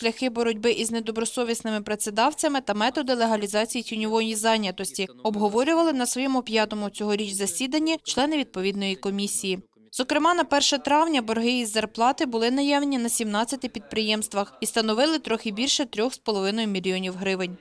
шляхи боротьби із недобросовісними працедавцями та методи легалізації тіньової зайнятості. Обговорювали на своєму п'ятому цьогоріч засіданні члени відповідної комісії. Зокрема, на 1 травня борги із зарплати були наявні на 17 підприємствах і становили трохи більше 3,5 мільйонів гривень.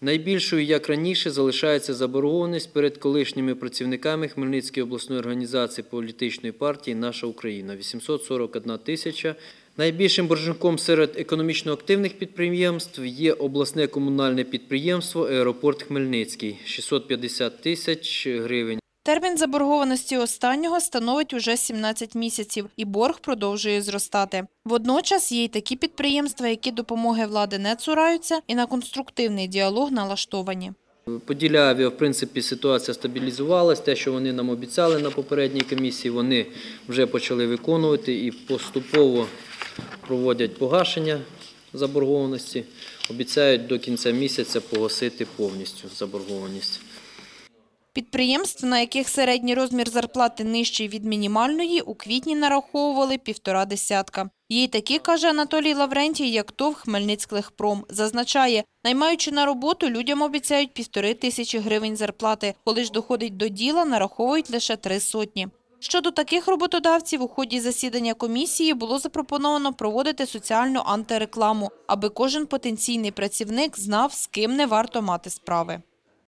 Найбільшою, як раніше, залишається заборгованість перед колишніми працівниками Хмельницької обласної організації політичної партії Наша Україна 841 тисяча. Найбільшим боржником серед економічно активних підприємств є обласне комунальне підприємство Аеропорт Хмельницький 650 тисяч гривень. Термін заборгованості останнього становить уже 17 місяців, і борг продовжує зростати. Водночас є й такі підприємства, які допомоги влади не цураються і на конструктивний діалог налаштовані. По Діляві, в принципі, ситуація стабілізувалась. Те, що вони нам обіцяли на попередній комісії, вони вже почали виконувати і поступово проводять погашення заборгованості. Обіцяють до кінця місяця погасити повністю заборгованість. Підприємств, на яких середній розмір зарплати нижчий від мінімальної, у квітні нараховували півтора десятка. Є такі, каже Анатолій Лаврентій, як ТОВ «Хмельницьклегпром». Зазначає, наймаючи на роботу, людям обіцяють півтори тисячі гривень зарплати. Коли ж доходить до діла, нараховують лише три сотні. Щодо таких роботодавців, у ході засідання комісії було запропоновано проводити соціальну антирекламу, аби кожен потенційний працівник знав, з ким не варто мати справи.